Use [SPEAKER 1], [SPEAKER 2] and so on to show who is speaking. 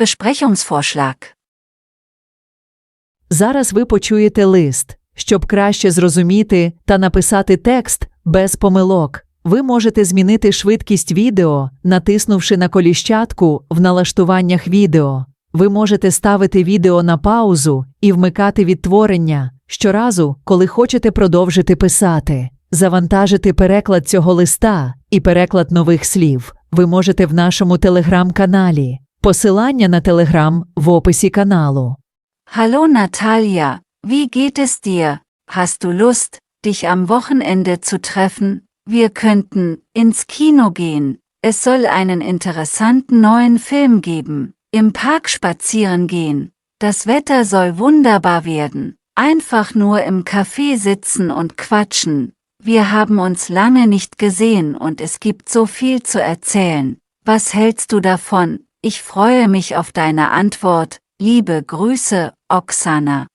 [SPEAKER 1] Besprechungsvorschlag.
[SPEAKER 2] Зараз ви почуєте лист. Щоб краще зрозуміти та написати текст без помилок, ви можете змінити швидкість відео, натиснувши на коліщатку в налаштуваннях відео. Ви можете ставити відео на паузу і вмикати відтворення щоразу, коли хочете продовжити писати. Завантажити переклад цього листа і переклад нових слів ви можете в нашому телеграм-каналі. Посилання на телеграм в описі каналу.
[SPEAKER 1] Hallo Natalia, wie geht es dir? Hast du Lust, dich am Wochenende zu treffen? Wir könnten ins Kino gehen. Es soll einen interessanten neuen Film geben. Im Park spazieren gehen. Das Wetter soll wunderbar werden. Einfach nur im Café sitzen und quatschen. Wir haben uns lange nicht gesehen und es gibt so viel zu erzählen. Was hältst du davon? Ich freue mich auf deine Antwort. Liebe Grüße, Oksana.